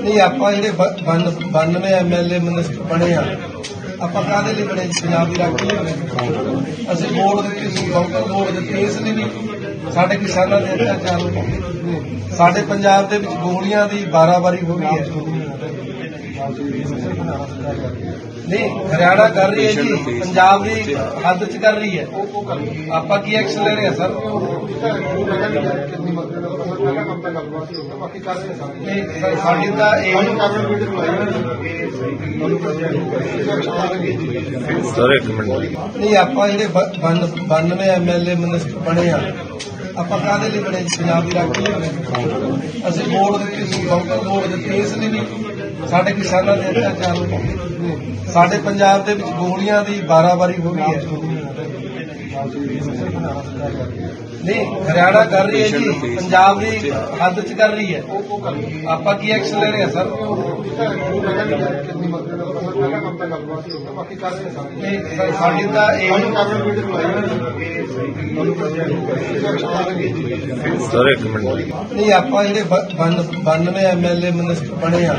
ਨਹੀਂ, ਆਪਾਂ ਜਿਹੜੇ 92 ਐਮਐਲਏ ਮਿਨਿਸਟਰ ਬਣੇ ਆ। ਆਪਾਂ ਕਾਹਦੇ ਲਈ ਬਣੇ? ਪੰਜਾਬ ਦੀ ਰਾਖੀ ਲਈ ਬਣੇ। ਅਸੀਂ ਵੋਟ ਦਿੱਤੀ ਸੀ ਬੰਕਰ ਵੋਟ ਦਿੱਤੀ, ਇਸ ਲਈ ਵੀ ਸਾਡੇ ਕਿਸਾਨਾਂ ਦੇ ਅਤਿਆਚਾਰ ਸਾਡੇ ਪੰਜਾਬ ਦੇ ਵਿੱਚ ਗੋਲੀਆਂ ਦੀ 12 ਵਾਰੀ ਹੋ ਗਈ ਹੈ। ਨਹੀਂ, ਹਰਿਆਣਾ ਕਰ ਰਹੀ ਹੈ ਜੀ, ਪੰਜਾਬ ਦੀ ਹੱਦ 'ਚ ਕਰ ਰਹੀ ਹੈ। ਆਪਾਂ ਕੀ ਐਕਸ਼ਨ ਲੈ ਰਹੇ ਹਾਂ, ਸਰ? ਸਰ, ਸਾਡੀ ਤਾਂ ਇਹ ਸਰ ਇੱਕ ਮਿੰਟ। ਨਹੀਂ ਆਪਾਂ ਜਿਹੜੇ 92 ਐਮਐਲਏ ਮਿਨਿਸਟਰ ਬਣੇ ਆ ਆਪਾਂ ਕਾਹਦੇ ਲਈ ਬਣੇ? ਪੰਜਾਬ ਦੀ ਰਾਖੀ ਲਈ ਬਣੇ। ਅਸੀਂ ਵੋਟ ਦਿੱਤੀ ਸੀ ਬੰਕਰ ਵੋਟ ਦਿੱਤੀ ਇਸ ਲਈ ਵੀ ਸਾਡੇ ਕਿਸਾਨਾਂ ਦੇ ਅਤਿਆਚਾਰ ਸਾਡੇ ਪੰਜਾਬ ਦੇ ਵਿੱਚ ਗੋਲੀਆਂ ਦੀ 12 ਵਾਰੀ ਹੋ ਗਈ ਹੈ। ਨਹੀਂ ਹਰਿਆਣਾ ਕਰ ਰਹੀ ਹੈ ਜੀ ਪੰਜਾਬ ਦੀ ਹੱਦ 'ਚ ਕਰ ਰਹੀ ਹੈ। ਆਪਾਂ ਕੀ ਐਕਸ਼ਨ ਲੈ ਰਹੇ ਹਾਂ ਸਰ? ਨਹੀਂ ਸਰ, ਸਾਡੀ ਤਾਂ ਇਹ ਸਰ ਇੱਕ ਮਿੰਟ। ਨਹੀਂ ਆਪਾਂ ਜਿਹੜੇ 92 ਐਮਐਲਏ ਮਿਨਿਸਟਰ ਬਣੇ ਆ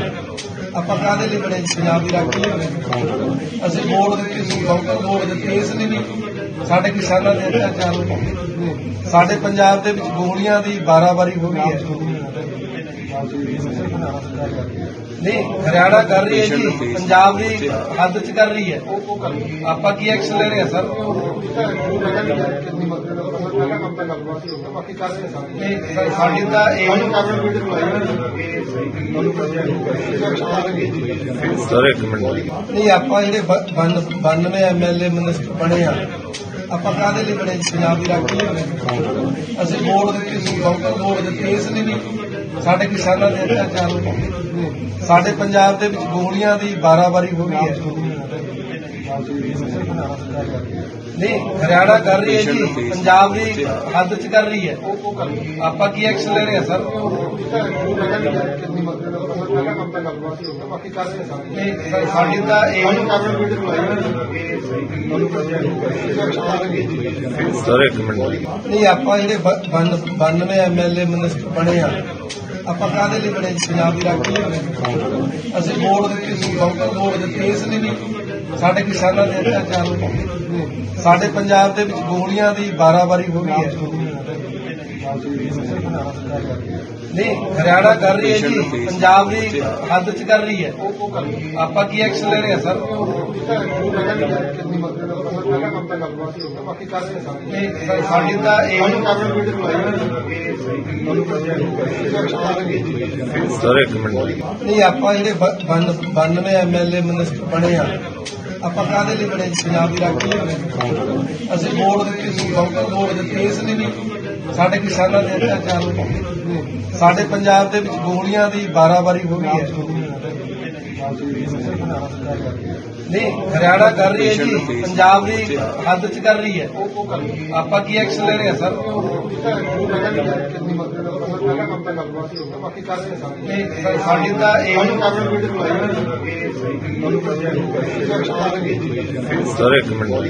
ਆਪਾਂ ਕਾਹਦੇ ਲਈ ਬਣੇ ਸੀ? ਪੰਜਾਬ ਦੀ ਰਾਖੀ ਲਈ ਅਸੀਂ ਵੋਟ ਦਿੱਤੀ ਸੀ ਬੰਕਰ ਵੋਟ ਦਿੱਤੀ ਇਸ ਲਈ ਵੀ ਸਾਡੇ ਕਿਸਾਨਾਂ ਦੇ ਅਤਿਆਚਾਰ ਹੋਏ ਸਾਡੇ ਪੰਜਾਬ ਦੇ ਵਿੱਚ ਗੋਲੀਆਂ ਦੀ 12 ਵਾਰੀ ਹੋ ਗਈ ਹੈ। ਨਹੀਂ ਹਰਿਆਣਾ ਕਰ ਰਹੀ ਹੈ ਜੀ ਪੰਜਾਬ ਦੀ ਹੱਦ 'ਚ ਕਰ ਰਹੀ ਹੈ। ਆਪਾਂ ਕੀ ਐਕਸ਼ਨ ਲੈ ਰਹੇ ਹਾਂ ਸਰ? ਸਾਡੀ ਤਾਂ ਇਹ ਸਰ ਇੱਕ ਮਿੰਟ। ਨਹੀਂ ਆਪਾਂ ਜਿਹੜੇ 92 ਐਮਐਲਏ ਮਿਨਿਸਟਰ ਬਣੇ ਆ ਆਪਾਂ ਕਾਹਦੇ ਲਈ ਬਣੇ ਪੰਜਾਬ ਦੀ ਰਾਖੀ ਲਈ ਬਣੇ ਅਸੀਂ ਵੋਟ ਦਿੱਤੀ ਸੀ ਬੰਕਰ ਵੋਟ ਦਿੱਤੀ ਇਸ ਲਈ ਵੀ ਸਾਡੇ ਕਿਸਾਨਾਂ ਦੇ ਅਤਿਆਚਾਰ ਸਾਡੇ ਪੰਜਾਬ ਦੇ ਵਿੱਚ ਗੋਲੀਆਂ ਦੀ 12 ਵਾਰੀ ਹੋ ਗਈ ਹੈ। ਨਹੀਂ ਹਰਿਆਣਾ ਕਰ ਰਹੀ ਹੈ ਜੀ ਪੰਜਾਬ ਦੀ ਹੱਦ 'ਚ ਕਰ ਰਹੀ ਹੈ। ਆਪਾਂ ਕੀ ਐਕਸ਼ਨ ਲੈ ਰਹੇ ਹਾਂ ਸਰ? ਸਾਡੀ ਤਾਂ ਇਹ ਸਰ ਇੱਕ ਮਿੰਟ। ਨਹੀਂ ਆਪਾਂ ਜਿਹੜੇ 92 ਐਮਐਲਏ ਮਿਨਿਸਟਰ ਬਣੇ ਆ ਆਪਾਂ ਕਾਹਦੇ ਲਈ ਬਣੇ? ਪੰਜਾਬ ਦੀ ਰਾਖੀ ਲਈ ਅਸੀਂ ਵੋਟ ਦਿੱਤੀ ਸੀ ਬੰਕਰ ਵੋਟ ਦਿੱਤੀ ਇਸ ਲਈ ਵੀ ਸਾਡੇ ਕਿਸਾਨਾਂ ਦੇ ਅਤਿਆਚਾਰ ਹੋਏ ਸਾਡੇ ਪੰਜਾਬ ਦੇ ਵਿੱਚ ਗੋਲੀਆਂ ਦੀ 12 ਵਾਰੀ ਹੋ ਗਈ ਹੈ। ਨਹੀਂ ਹਰਿਆਣਾ ਕਰ ਰਹੀ ਹੈ ਜੀ ਪੰਜਾਬ ਦੀ ਹੱਦ 'ਚ ਕਰ ਰਹੀ ਹੈ। ਆਪਾਂ ਕੀ ਐਕਸ਼ਨ ਲੈ ਰਹੇ ਹਾਂ ਸਰ, ਸਾਡੀ ਤਾਂ ਇਹ ਸਰ ਇੱਕ ਮਿੰਟ। ਨਹੀਂ ਆਪਾਂ ਜਿਹੜੇ 92 ਐਮਐਲਏ ਮਿਨਿਸਟਰ ਬਣੇ ਆ। ਆਪਾਂ ਕਾਹਦੇ ਲਈ ਬਣੇ ਪੰਜਾਬ ਦੀ ਰਾਖੀ ਲਈ ਬਣੇ। ਅਸੀਂ ਵੋਟ ਦਿੱਤੀ ਸੀ ਲੋਕਲ ਵੋਟ ਦਿੱਤੀ ਇਸ ਲਈ ਵੀ ਸਾਡੇ ਕਿਸਾਨਾਂ ਦੇ ਅਤਿਆਚਾਰ ਸਾਡੇ ਪੰਜਾਬ ਦੇ ਵਿੱਚ ਗੋਲੀਆਂ ਦੀ 12 ਵਾਰੀ ਹੋ ਗਈ ਹੈ। ਨਹੀਂ ਹਰਿਆਣਾ ਕਰ ਰਹੀ ਹੈ ਜੀ ਪੰਜਾਬ ਦੀ ਹੱਦ 'ਚ ਕਰ ਰਹੀ ਹੈ। ਆਪਾਂ ਕੀ ਐਕਸ਼ਨ ਲੈ ਰਹੇ ਹਾਂ ਸਰ? ਸਰ, ਸਾਡੀ ਤਾਂ ਇਹ ਸਰ ਇੱਕ ਮਿੰਟ